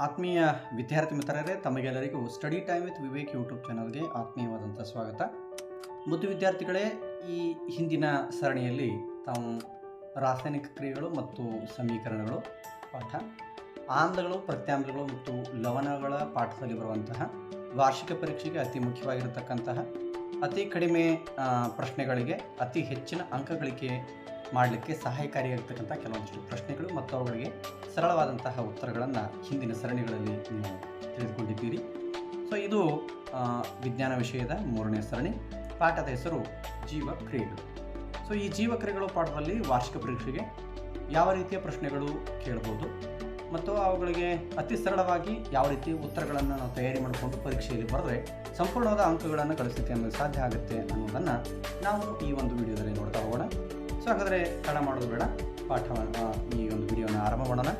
ಆತ್ಮೀಯ ವಿದ್ಯಾರ್ಥಿ ಮಿತ್ರರೇ, ತಮಗೆಲ್ಲರಿಗೂ study time with Vivek YouTube ಚಾನಲ್ಗೆ ಆತ್ಮೀಯವಾದಂಥ ಸ್ವಾಗತ. ಮುದ್ದು ವಿದ್ಯಾರ್ಥಿಗಳೇ, ಈ ಹಿಂದಿನ ಸರಣಿಯಲ್ಲಿ ತಾವು ರಾಸಾಯನಿಕ ಕ್ರಿಯೆಗಳು ಮತ್ತು ಸಮೀಕರಣಗಳು, ಪಾಠ, ಆಮ್ಲಗಳು, ಪ್ರತ್ಯಾಮ್ಲಗಳು ಮತ್ತು ಲವಣಗಳ ಪಾಠದಲ್ಲಿ ಬರುವಂತಹ ವಾರ್ಷಿಕ ಪರೀಕ್ಷೆಗೆ ಅತಿ ಮುಖ್ಯವಾಗಿರತಕ್ಕಂತಹ ಅತಿ ಕಡಿಮೆ ಪ್ರಶ್ನೆಗಳಿಗೆ ಅತಿ ಹೆಚ್ಚಿನ ಅಂಕ ಗಳಿಕೆ ಮಾಡಲಿಕ್ಕೆ ಸಹಾಯಕಾರಿಯಾಗಿರ್ತಕ್ಕಂಥ ಕೆಲವೊಂದಿಷ್ಟು ಪ್ರಶ್ನೆಗಳು ಮತ್ತು ಅವುಗಳಿಗೆ ಸರಳವಾದಂತಹ ಉತ್ತರಗಳನ್ನು ಹಿಂದಿನ ಸರಣಿಗಳಲ್ಲಿ ನೀವು ತಿಳಿದುಕೊಂಡಿದ್ದೀರಿ. ಸೊ ಇದು ವಿಜ್ಞಾನ ವಿಷಯದ ಮೂರನೇ ಸರಣಿ. ಪಾಠದ ಹೆಸರು ಜೀವ ಕ್ರಿಯೆಗಳು ಸೊ ಈ ಜೀವ ಕ್ರಿಯೆಗಳು ಪಾಠದಲ್ಲಿ ವಾರ್ಷಿಕ ಪರೀಕ್ಷೆಗೆ ಯಾವ ರೀತಿಯ ಪ್ರಶ್ನೆಗಳು ಕೇಳ್ಬೋದು ಮತ್ತು ಅವುಗಳಿಗೆ ಅತಿ ಸರಳವಾಗಿ ಯಾವ ರೀತಿ ಉತ್ತರಗಳನ್ನು ನಾವು ತಯಾರಿ ಮಾಡಿಕೊಂಡು ಪರೀಕ್ಷೆಯಲ್ಲಿ ಬರೆದ್ರೆ ಸಂಪೂರ್ಣವಾದ ಅಂಕಗಳನ್ನು ಗಳಿಸಲಿಕ್ಕೆ ಅನ್ನೋದು ಸಾಧ್ಯ ಆಗುತ್ತೆ ಅನ್ನೋದನ್ನು ನಾವು ಈ ಒಂದು ವಿಡಿಯೋದಲ್ಲಿ ನೋಡ್ತಾ ಹೋಗೋಣ. ಸೊ ಹಾಗಾದರೆ ತಡ ಮಾಡೋದು ಬೇಡ. ಪಾಠವನ್ನು, ಈ ಒಂದು ವಿಡಿಯೋನ ಆರಂಭ ಮಾಡೋಣ.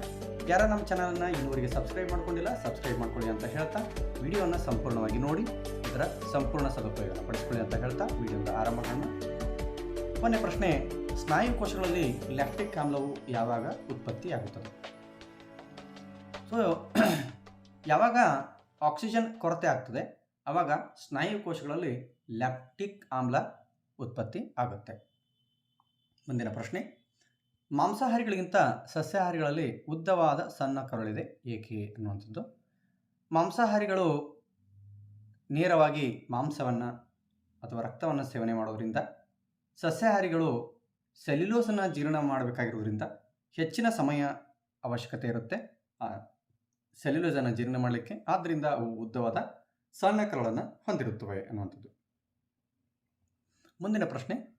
ಯಾರು ನಮ್ಮ ಚಾನಲನ್ನು ಇನ್ನೂರಿಗೆ ಸಬ್ಸ್ಕ್ರೈಬ್ ಮಾಡ್ಕೊಂಡಿಲ್ಲ ಸಬ್ಸ್ಕ್ರೈಬ್ ಮಾಡ್ಕೊಳ್ಳಿ ಅಂತ ಹೇಳ್ತಾ, ವಿಡಿಯೋನ ಸಂಪೂರ್ಣವಾಗಿ ನೋಡಿ, ಇದರ ಸಂಪೂರ್ಣ ಸದುಪಯೋಗ ಪಡಿಸ್ಕೊಳ್ಳಿ ಅಂತ ಹೇಳ್ತಾ ವಿಡಿಯೋನ ಆರಂಭ ಮಾಡೋಣ. ಕೊನೆ ಪ್ರಶ್ನೆ, ಸ್ನಾಯು ಕೋಶಗಳಲ್ಲಿ ಲ್ಯಾಕ್ಟಿಕ್ ಆಮ್ಲವು ಯಾವಾಗ ಉತ್ಪತ್ತಿ ಆಗುತ್ತದೆ? ಸೊ ಯಾವಾಗ ಆಕ್ಸಿಜನ್ ಕೊರತೆ ಆಗ್ತದೆ ಆವಾಗ ಸ್ನಾಯು ಕೋಶಗಳಲ್ಲಿ ಲ್ಯಾಕ್ಟಿಕ್ ಆಮ್ಲ ಉತ್ಪತ್ತಿ ಆಗುತ್ತೆ. ಮುಂದಿನ ಪ್ರಶ್ನೆ. ಮಾಂಸಾಹಾರಿಗಳಿಗಿಂತ ಸಸ್ಯಾಹಾರಿಗಳಲ್ಲಿ ಉದ್ದವಾದ ಸಣ್ಣ ಕರುಳಿದೆ, ಏಕೆ ಅನ್ನುವಂಥದ್ದು ಮಾಂಸಾಹಾರಿಗಳು ನೇರವಾಗಿ ಮಾಂಸವನ್ನು ಅಥವಾ ರಕ್ತವನ್ನು ಸೇವನೆ ಮಾಡೋದರಿಂದ, ಸಸ್ಯಾಹಾರಿಗಳು ಸೆಲ್ಯುಲೋಸನ್ನು ಜೀರ್ಣ ಮಾಡಬೇಕಾಗಿರೋದ್ರಿಂದ ಹೆಚ್ಚಿನ ಸಮಯ ಅವಶ್ಯಕತೆ ಇರುತ್ತೆ. ಆ ಸೆಲ್ಯುಲೋಸನ್ನು ಜೀರ್ಣ ಮಾಡಲಿಕ್ಕೆ ಆದ್ದರಿಂದ ಅವು ಉದ್ದವಾದ ಸಣ್ಣ ಕರುಳನ್ನು ಹೊಂದಿರುತ್ತವೆ ಅನ್ನುವಂಥದ್ದು ಮುಂದಿನ ಪ್ರಶ್ನೆ.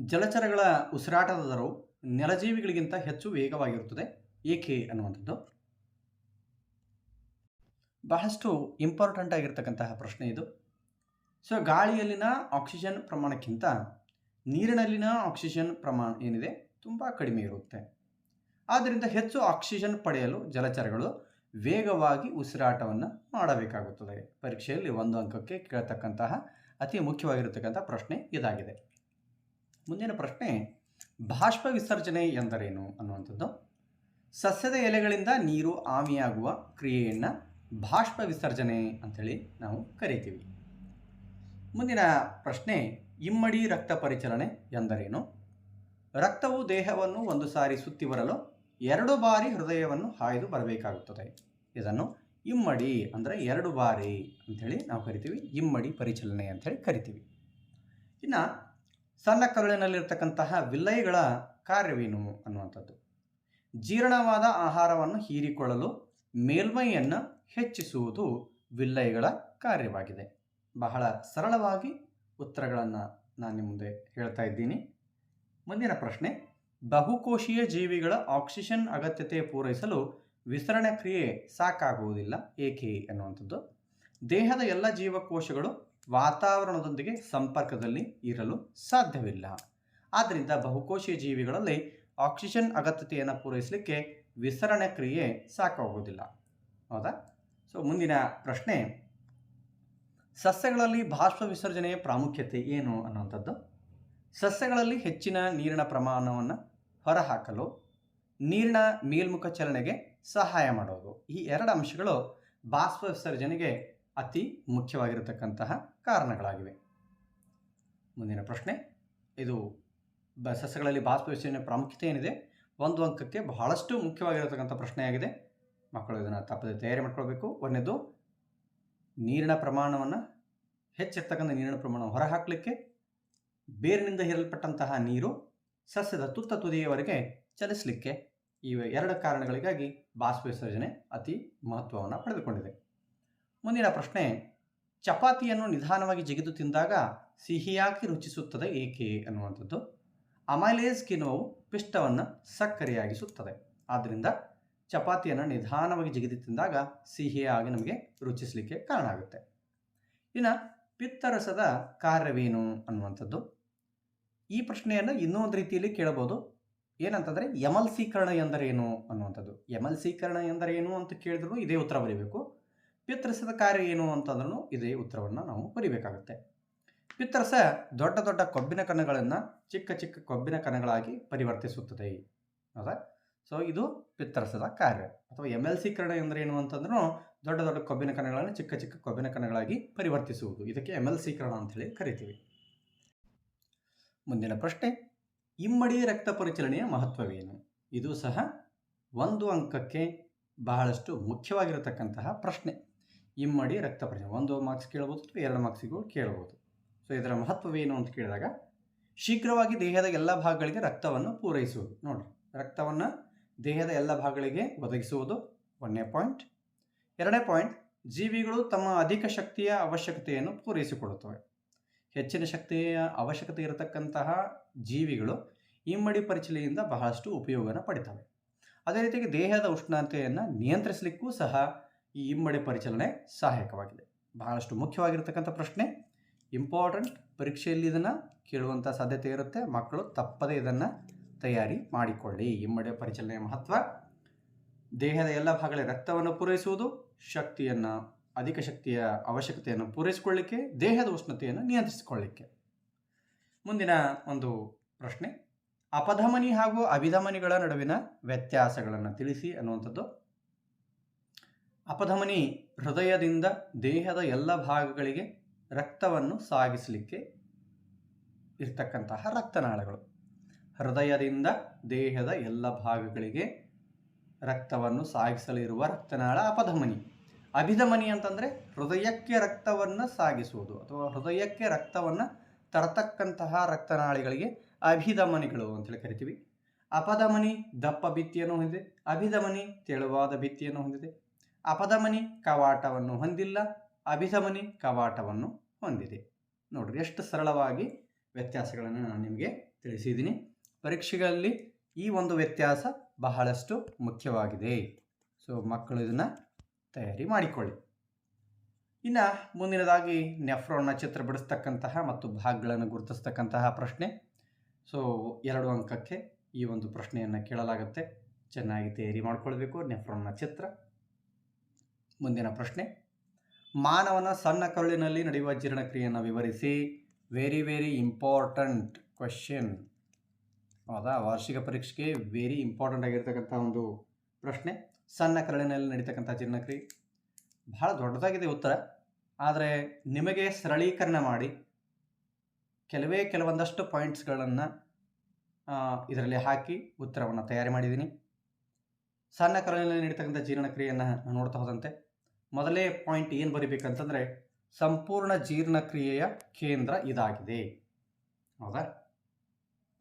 ಜಲಚರಗಳ ಉಸಿರಾಟದ ದರವು ನೆಲಜೀವಿಗಳಿಗಿಂತ ಹೆಚ್ಚು ವೇಗವಾಗಿರುತ್ತದೆ. ಏಕೆ ಅನ್ನುವಂಥದ್ದು? ಬಹಳಷ್ಟು ಇಂಪಾರ್ಟೆಂಟ್ ಆಗಿರ್ತಕ್ಕಂತಹ ಪ್ರಶ್ನೆ ಇದು. ಸೊ ಗಾಳಿಯಲ್ಲಿನ ಆಕ್ಸಿಜನ್ ಪ್ರಮಾಣಕ್ಕಿಂತ ನೀರಿನಲ್ಲಿನ ಆಕ್ಸಿಜನ್ ಪ್ರಮಾಣ ಏನಿದೆ? ತುಂಬ ಕಡಿಮೆ ಇರುತ್ತೆ. ಆದ್ದರಿಂದ ಹೆಚ್ಚು ಆಕ್ಸಿಜನ್ ಪಡೆಯಲು ಜಲಚರಗಳು ವೇಗವಾಗಿ ಉಸಿರಾಟವನ್ನು ಮಾಡಬೇಕಾಗುತ್ತದೆ. ಪರೀಕ್ಷೆಯಲ್ಲಿ ಒಂದು ಅಂಕಕ್ಕೆ ಕೇಳತಕ್ಕಂತಹ ಅತಿ ಮುಖ್ಯವಾಗಿರತಕ್ಕಂಥ ಪ್ರಶ್ನೆ ಇದಾಗಿದೆ. ಮುಂದಿನ ಪ್ರಶ್ನೆ, ಬಾಷ್ಪ ವಿಸರ್ಜನೆ ಎಂದರೇನು ಅನ್ನುವಂಥದ್ದು? ಸಸ್ಯದ ಎಲೆಗಳಿಂದ ನೀರು ಆಮಿಯಾಗುವ ಕ್ರಿಯೆಯನ್ನು ಬಾಷ್ಪ ವಿಸರ್ಜನೆ ಅಂತೇಳಿ ನಾವು ಕರಿತೀವಿ. ಮುಂದಿನ ಪ್ರಶ್ನೆ, ಇಮ್ಮಡಿ ರಕ್ತ ಪರಿಚಲನೆ ಎಂದರೇನು? ರಕ್ತವು ದೇಹವನ್ನು ಒಂದು ಸಾರಿ ಸುತ್ತಿ ಬರಲು ಎರಡು ಬಾರಿ ಹೃದಯವನ್ನು ಹಾಯ್ದು ಬರಬೇಕಾಗುತ್ತದೆ. ಇದನ್ನು ಇಮ್ಮಡಿ ಅಂದರೆ ಎರಡು ಬಾರಿ ಅಂಥೇಳಿ ನಾವು ಕರಿತೀವಿ. ಇಮ್ಮಡಿ ಪರಿಚಲನೆ ಅಂಥೇಳಿ ಕರಿತೀವಿ. ಇನ್ನು ಸಣ್ಣ ಕರುಳಿನಲ್ಲಿರ್ತಕ್ಕಂತಹ ವಿಲ್ಲೈಗಳ ಕಾರ್ಯವೇನು ಅನ್ನುವಂಥದ್ದು. ಜೀರ್ಣವಾದ ಆಹಾರವನ್ನು ಹೀರಿಕೊಳ್ಳಲು ಮೇಲ್ಮೈಯನ್ನು ಹೆಚ್ಚಿಸುವುದು ವಿಲ್ಲೈಗಳ ಕಾರ್ಯವಾಗಿದೆ. ಬಹಳ ಸರಳವಾಗಿ ಉತ್ತರಗಳನ್ನು ನಾನು ನಿಮ್ಮ ಮುಂದೆ ಹೇಳ್ತಾ ಇದ್ದೀನಿ. ಮುಂದಿನ ಪ್ರಶ್ನೆ, ಬಹುಕೋಶೀಯ ಜೀವಿಗಳ ಆಕ್ಸಿಜನ್ ಅಗತ್ಯತೆ ಪೂರೈಸಲು ವಿಸರಣೆ ಕ್ರಿಯೆ ಸಾಕಾಗುವುದಿಲ್ಲ, ಏಕೆ ಅನ್ನುವಂಥದ್ದು. ದೇಹದ ಎಲ್ಲ ಜೀವಕೋಶಗಳು ವಾತಾವರಣದೊಂದಿಗೆ ಸಂಪರ್ಕದಲ್ಲಿ ಇರಲು ಸಾಧ್ಯವಿಲ್ಲ. ಆದ್ದರಿಂದ ಬಹುಕೋಶೀಯ ಜೀವಿಗಳಲ್ಲಿ ಆಕ್ಸಿಜನ್ ಅಗತ್ಯತೆಯನ್ನು ಪೂರೈಸಲಿಕ್ಕೆ ವಿಸರಣೆ ಕ್ರಿಯೆ ಸಾಕಾಗುವುದಿಲ್ಲ. ಹೌದಾ? ಸೊ ಮುಂದಿನ ಪ್ರಶ್ನೆ. ಸಸ್ಯಗಳಲ್ಲಿ ಬಾಷ್ಪ ವಿಸರ್ಜನೆಯ ಪ್ರಾಮುಖ್ಯತೆ ಏನು ಅನ್ನುವಂಥದ್ದು? ಸಸ್ಯಗಳಲ್ಲಿ ಹೆಚ್ಚಿನ ನೀರಿನ ಪ್ರಮಾಣವನ್ನು ಹೊರಹಾಕಲು, ನೀರಿನ ಮೇಲ್ಮುಖ ಚಲನೆಗೆ ಸಹಾಯ ಮಾಡೋದು. ಈ ಎರಡು ಅಂಶಗಳು ಬಾಷ್ಪ ವಿಸರ್ಜನೆಗೆ ಅತಿ ಮುಖ್ಯವಾಗಿರತಕ್ಕಂತಹ ಕಾರಣಗಳಾಗಿವೆ. ಮುಂದಿನ ಪ್ರಶ್ನೆ, ಇದು ಬ, ಸಸ್ಯಗಳಲ್ಲಿ ಬಾಷ್ಪ ಪ್ರಾಮುಖ್ಯತೆ ಏನಿದೆ? ಒಂದು ಅಂಕಕ್ಕೆ ಬಹಳಷ್ಟು ಮುಖ್ಯವಾಗಿರತಕ್ಕಂಥ ಪ್ರಶ್ನೆಯಾಗಿದೆ. ಮಕ್ಕಳು ಇದನ್ನು ತಪ್ಪದೆ ತಯಾರಿ ಮಾಡ್ಕೊಳ್ಬೇಕು. ಒಂದನೇದು, ನೀರಿನ ಪ್ರಮಾಣವನ್ನು ಹೆಚ್ಚಿರ್ತಕ್ಕಂಥ ನೀರಿನ ಪ್ರಮಾಣ ಹೊರಹಾಕಲಿಕ್ಕೆ ಬೇರಿನಿಂದ ಹೀರಲ್ಪಟ್ಟಂತಹ ನೀರು ಸಸ್ಯದ ತುತ್ತ ತುದಿಯವರೆಗೆ ಚಲಿಸಲಿಕ್ಕೆ ಈ ಎರಡು ಕಾರಣಗಳಿಗಾಗಿ ಬಾಷ್ಪ ವಿಸರ್ಜನೆ ಅತಿ ಮಹತ್ವವನ್ನು ಪಡೆದುಕೊಂಡಿದೆ. ಮುಂದಿನ ಪ್ರಶ್ನೆ, ಚಪಾತಿಯನ್ನು ನಿಧಾನವಾಗಿ ಜಗಿದು ತಿಂದಾಗ ಸಿಹಿಯಾಗಿ ರುಚಿಸುತ್ತದೆ ಏಕೆ ಅನ್ನುವಂಥದ್ದು. ಅಮೈಲೇಸ್ ಕಿಣ್ವವು ಪಿಷ್ಟವನ್ನು ಸಕ್ಕರೆಯಾಗಿಸುತ್ತದೆ. ಆದ್ದರಿಂದ ಚಪಾತಿಯನ್ನು ನಿಧಾನವಾಗಿ ಜಿಗಿದು ತಿಂದಾಗ ಸಿಹಿಯಾಗಿ ನಮಗೆ ರುಚಿಸಲಿಕ್ಕೆ ಕಾರಣ ಆಗುತ್ತೆ. ಇನ್ನು ಪಿತ್ತರಸದ ಕಾರ್ಯವೇನು ಅನ್ನುವಂಥದ್ದು. ಈ ಪ್ರಶ್ನೆಯನ್ನು ಇನ್ನೊಂದು ರೀತಿಯಲ್ಲಿ ಕೇಳಬಹುದು ಏನಂತಂದರೆ ಎಮಲ್ಸೀಕರಣ ಎಂದರೇನು ಅನ್ನುವಂಥದ್ದು. ಎಮಲ್ಸೀಕರಣ ಎಂದರೇನು ಅಂತ ಕೇಳಿದ್ರು ಇದೇ ಉತ್ತರ ಬರೀಬೇಕು. ಪಿತ್ತರಸದ ಕಾರ್ಯ ಏನು ಅಂತಂದ್ರೂ ಇದೇ ಉತ್ತರವನ್ನು ನಾವು ಬರೀಬೇಕಾಗುತ್ತೆ. ಪಿತ್ತರಸ ದೊಡ್ಡ ದೊಡ್ಡ ಕೊಬ್ಬಿನ ಕಣಗಳನ್ನು ಚಿಕ್ಕ ಚಿಕ್ಕ ಕೊಬ್ಬಿನ ಕಣಗಳಾಗಿ ಪರಿವರ್ತಿಸುತ್ತದೆ. ಹೌದಾ? ಸೊ ಇದು ಪಿತ್ತರಸದ ಕಾರ್ಯ. ಅಥವಾ ಎಂ ಎಲ್ ಸಿ ಕರಣ ಎಂದರೆ ಏನು ಅಂತಂದ್ರೂ ದೊಡ್ಡ ದೊಡ್ಡ ಕೊಬ್ಬಿನ ಕಣಗಳನ್ನು ಚಿಕ್ಕ ಚಿಕ್ಕ ಕೊಬ್ಬಿನ ಕಣಗಳಾಗಿ ಪರಿವರ್ತಿಸುವುದು. ಇದಕ್ಕೆ ಎಂ ಎಲ್ ಸಿ ಕರಣ ಅಂತೇಳಿ ಕರಿತೀವಿ. ಮುಂದಿನ ಪ್ರಶ್ನೆ. ಇಮ್ಮಡಿ ರಕ್ತ ಪರಿಚಲನೆಯ ಮಹತ್ವವೇನು? ಇದು ಸಹ ಒಂದು ಅಂಕಕ್ಕೆ ಬಹಳಷ್ಟು ಮುಖ್ಯವಾಗಿರತಕ್ಕಂತಹ ಪ್ರಶ್ನೆ. ಇಮ್ಮಡಿ ರಕ್ತ ಪರಿಚಯ. ಒಂದು ಮಾರ್ಕ್ಸ್ ಕೇಳ್ಬೋದು ಅಥವಾ ಎರಡು ಮಾರ್ಕ್ಸಿಗೂ ಕೇಳ್ಬೋದು. ಸೊ ಇದರ ಮಹತ್ವವೇನು ಅಂತ ಕೇಳಿದಾಗ, ಶೀಘ್ರವಾಗಿ ದೇಹದ ಎಲ್ಲ ಭಾಗಗಳಿಗೆ ರಕ್ತವನ್ನು ಪೂರೈಸುವುದು. ನೋಡಿರಿ, ರಕ್ತವನ್ನು ದೇಹದ ಎಲ್ಲ ಭಾಗಗಳಿಗೆ ಒದಗಿಸುವುದು ಒಂದನೇ ಪಾಯಿಂಟ್ ಎರಡನೇ ಪಾಯಿಂಟ್ ಜೀವಿಗಳು ತಮ್ಮ ಅಧಿಕ ಶಕ್ತಿಯ ಅವಶ್ಯಕತೆಯನ್ನು ಪೂರೈಸಿಕೊಡುತ್ತವೆ. ಹೆಚ್ಚಿನ ಶಕ್ತಿಯ ಅವಶ್ಯಕತೆ ಇರತಕ್ಕಂತಹ ಜೀವಿಗಳು ಇಮ್ಮಡಿ ಪರಿಚಲೆಯಿಂದ ಬಹಳಷ್ಟು ಉಪಯೋಗನ ಪಡಿತವೆ. ಅದೇ ರೀತಿಯಾಗಿ ದೇಹದ ಉಷ್ಣತೆಯನ್ನು ನಿಯಂತ್ರಿಸಲಿಕ್ಕೂ ಸಹ ಈ ಇಮ್ಮಡಿ ಪರಿಚಲನೆ ಸಹಾಯಕವಾಗಿದೆ. ಬಹಳಷ್ಟು ಮುಖ್ಯವಾಗಿರ್ತಕ್ಕಂಥ ಪ್ರಶ್ನೆ ಇಂಪಾರ್ಟೆಂಟ್ ಪರೀಕ್ಷೆಯಲ್ಲಿ ಇದನ್ನು ಕೇಳುವಂಥ ಸಾಧ್ಯತೆ ಇರುತ್ತೆ. ಮಕ್ಕಳು ತಪ್ಪದೇ ಇದನ್ನು ತಯಾರಿ ಮಾಡಿಕೊಳ್ಳಿ. ಇಮ್ಮಡಿ ಪರಿಚಲನೆಯ ಮಹತ್ವ, ದೇಹದ ಎಲ್ಲ ಭಾಗಗಳಿಗೆ ರಕ್ತವನ್ನು ಪೂರೈಸುವುದು, ಶಕ್ತಿಯನ್ನು, ಅಧಿಕ ಶಕ್ತಿಯ ಅವಶ್ಯಕತೆಯನ್ನು ಪೂರೈಸಿಕೊಳ್ಳಿಕ್ಕೆ, ದೇಹದ ಉಷ್ಣತೆಯನ್ನು ನಿಯಂತ್ರಿಸಿಕೊಳ್ಳಿಕ್ಕೆ. ಮುಂದಿನ ಒಂದು ಪ್ರಶ್ನೆ, ಅಪಧಮನಿ ಹಾಗೂ ಅಭಿಧಮನಿಗಳ ನಡುವಿನ ವ್ಯತ್ಯಾಸಗಳನ್ನು ತಿಳಿಸಿ ಅನ್ನುವಂಥದ್ದು. ಅಪಧಮನಿ ಹೃದಯದಿಂದ ದೇಹದ ಎಲ್ಲ ಭಾಗಗಳಿಗೆ ರಕ್ತವನ್ನು ಸಾಗಿಸಲಿಕ್ಕೆ ಇರ್ತಕ್ಕಂತಹ ರಕ್ತನಾಳಗಳು. ಹೃದಯದಿಂದ ದೇಹದ ಎಲ್ಲ ಭಾಗಗಳಿಗೆ ರಕ್ತವನ್ನು ಸಾಗಿಸಲಿರುವ ರಕ್ತನಾಳ ಅಪಧಮನಿ. ಅಭಿಧಮನಿ ಅಂತಂದರೆ ಹೃದಯಕ್ಕೆ ರಕ್ತವನ್ನು ಸಾಗಿಸುವುದು ಅಥವಾ ಹೃದಯಕ್ಕೆ ರಕ್ತವನ್ನು ತರತಕ್ಕಂತಹ ರಕ್ತನಾಳಿಗಳಿಗೆ ಅಭಿಧಮನಿಗಳು ಅಂತೇಳಿ ಕರಿತೀವಿ. ಅಪಧಮನಿ ದಪ್ಪ ಭಿತ್ತಿಯನ್ನು ಹೊಂದಿದೆ. ಅಭಿಧಮನಿ ತೆಳುವಾದ ಭಿತ್ತಿಯನ್ನು ಹೊಂದಿದೆ. ಅಪಧಮನಿ ಕವಾಟವನ್ನು ಹೊಂದಿಲ್ಲ, ಅಭಿಧಮನಿ ಕವಾಟವನ್ನು ಹೊಂದಿದೆ. ನೋಡ್ರಿ, ಎಷ್ಟು ಸರಳವಾಗಿ ವ್ಯತ್ಯಾಸಗಳನ್ನು ನಾನು ನಿಮಗೆ ತಿಳಿಸಿದ್ದೀನಿ. ಪರೀಕ್ಷೆಗಳಲ್ಲಿ ಈ ಒಂದು ವ್ಯತ್ಯಾಸ ಬಹಳಷ್ಟು ಮುಖ್ಯವಾಗಿದೆ. ಸೊ ಮಕ್ಕಳು ಇದನ್ನು ತಯಾರಿ ಮಾಡಿಕೊಳ್ಳಿ. ಇನ್ನು ಮುಂದಿನದಾಗಿ ನೆಫ್ರೋನ್ನ ಚಿತ್ರ ಬಿಡಿಸ್ತಕ್ಕಂತಹ ಮತ್ತು ಭಾಗಗಳನ್ನು ಗುರುತಿಸ್ತಕ್ಕಂತಹ ಪ್ರಶ್ನೆ. ಸೊ ಎರಡು ಅಂಕಕ್ಕೆ ಈ ಒಂದು ಪ್ರಶ್ನೆಯನ್ನು ಕೇಳಲಾಗುತ್ತೆ. ಚೆನ್ನಾಗಿ ತಯಾರಿ ಮಾಡಿಕೊಳ್ಬೇಕು ನೆಫ್ರೋನ್ನ ಚಿತ್ರ. ಮುಂದಿನ ಪ್ರಶ್ನೆ. ಮಾನವನ ಸಣ್ಣ ಕರುಳಿನಲ್ಲಿ ನಡೆಯುವ ಜೀರ್ಣಕ್ರಿಯೆಯನ್ನು ವಿವರಿಸಿ. ವೆರಿ ವೆರಿ ಇಂಪಾರ್ಟೆಂಟ್ ಕ್ವಶನ್ ಹೌದಾ? ವಾರ್ಷಿಕ ಪರೀಕ್ಷೆಗೆ ವೆರಿ ಇಂಪಾರ್ಟೆಂಟ್ ಆಗಿರ್ತಕ್ಕಂಥ ಒಂದು ಪ್ರಶ್ನೆ. ಸಣ್ಣ ಕರುಳಿನಲ್ಲಿ ನಡೀತಕ್ಕಂಥ ಜೀರ್ಣಕ್ರಿಯೆ. ಬಹಳ ದೊಡ್ಡದಾಗಿದೆ ಉತ್ತರ. ಆದರೆ ನಿಮಗೆ ಸರಳೀಕರಣ ಮಾಡಿ. ಕೆಲವೇ ಕೆಲವೊಂದಷ್ಟು ಪಾಯಿಂಟ್ಸ್ಗಳನ್ನು ಇದರಲ್ಲಿ ಹಾಕಿ ಉತ್ತರವನ್ನು ತಯಾರಿ ಮಾಡಿದ್ದೀನಿ. ಸಣ್ಣ ಕರುಳಿನಲ್ಲಿ ನಡೀತಕ್ಕಂಥ ಜೀರ್ಣಕ್ರಿಯೆಯನ್ನು ನೋಡ್ತಾ ಹೋದಂತೆ. ಮೊದಲೇ ಪಾಯಿಂಟ್ ಏನು ಬರಿಬೇಕಂತಂದರೆ ಸಂಪೂರ್ಣ ಜೀರ್ಣಕ್ರಿಯೆಯ ಕೇಂದ್ರ ಇದಾಗಿದೆ. ಹೌದಾ?